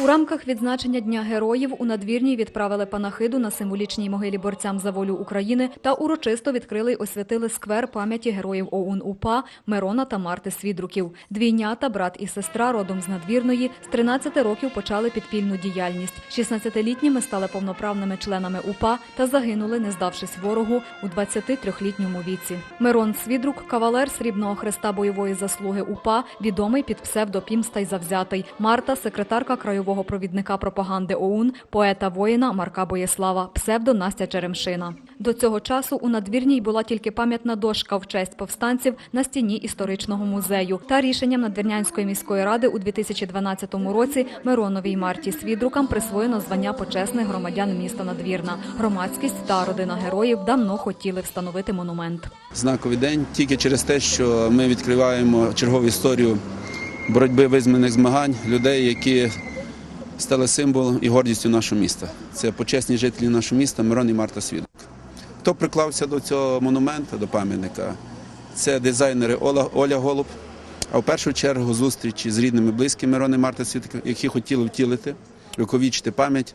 У рамках відзначення Дня героїв у надвірній відправили панахиду на символічній могилі борцям за волю України та урочисто відкрили й освятили сквер пам'яті героїв ОУН УПА Мирона та Марти Свідруків. Двійнята, брат і сестра родом з надвірної з 13 років почали підпільну діяльність. 16-літніми стали повноправними членами УПА та загинули, не здавшись ворогу у 23-літньому віці. Мирон Свідрук, кавалер срібного хреста бойової заслуги УПА, відомий під псевдопімста й завзятий. Марта, секретарка краєвого провідника пропаганди ОУН, поета воїна Марка Боєслава, псевдо Настя Черемшина. До цього часу у надвірній була тільки пам'ятна дошка в честь повстанців на стіні історичного музею. Та рішенням Надвірнянської міської ради у 2012 році Мироновій Марті Свідрукам присвоєно звання почесних громадян міста Надвірна. Громадськість та родина героїв давно хотіли встановити монумент. знаковий день тільки через те, що ми відкриваємо чергову історію боротьби визнаних змагань людей, які стали символом і гордістю нашого міста. Це почесні жителі нашого міста Мирон і Марта Свідок. Хто приклався до цього монументу, до пам'ятника? Це дизайнери Оля, Оля Голуб, а в першу чергу зустрічі з рідними близькими Мирона Марта Свідок, які хотіли втілити, віковічити пам'ять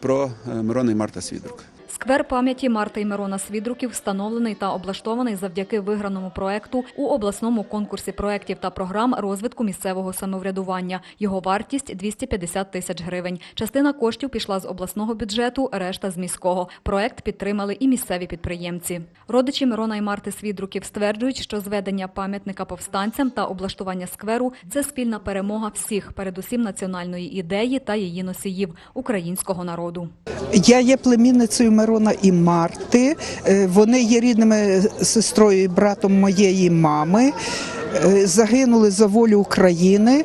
про е, Мирона і Марта Свідок. Сквер пам'яті Марти й Мирона Свідруків встановлений та облаштований завдяки виграному проекту у обласному конкурсі проєктів та програм розвитку місцевого самоврядування. Його вартість 250 тисяч гривень. Частина коштів пішла з обласного бюджету, решта з міського. Проект підтримали і місцеві підприємці. Родичі Мирона і Марти Свідруків стверджують, що зведення пам'ятника повстанцям та облаштування скверу це спільна перемога всіх, передусім національної ідеї та її носіїв українського народу. Я є племінницею Мирона і Марти. Е, Вони є рідними сестрою і братом моєї мами. Е, Загинули за волю України.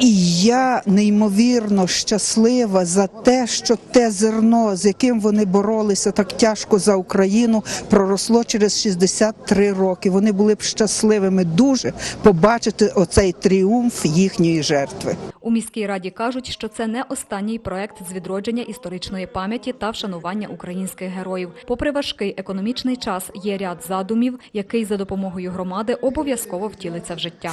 І я неймовірно щаслива за те, що те зерно, з яким вони боролися так тяжко за Україну, проросло через 63 роки. Вони були б щасливими дуже побачити оцей тріумф їхньої жертви. У міській раді кажуть, що це не останній проект з відродження історичної пам'яті та вшанування українських героїв. Попри важкий економічний час, є ряд задумів, який за допомогою громади обов'язково втілиться в життя.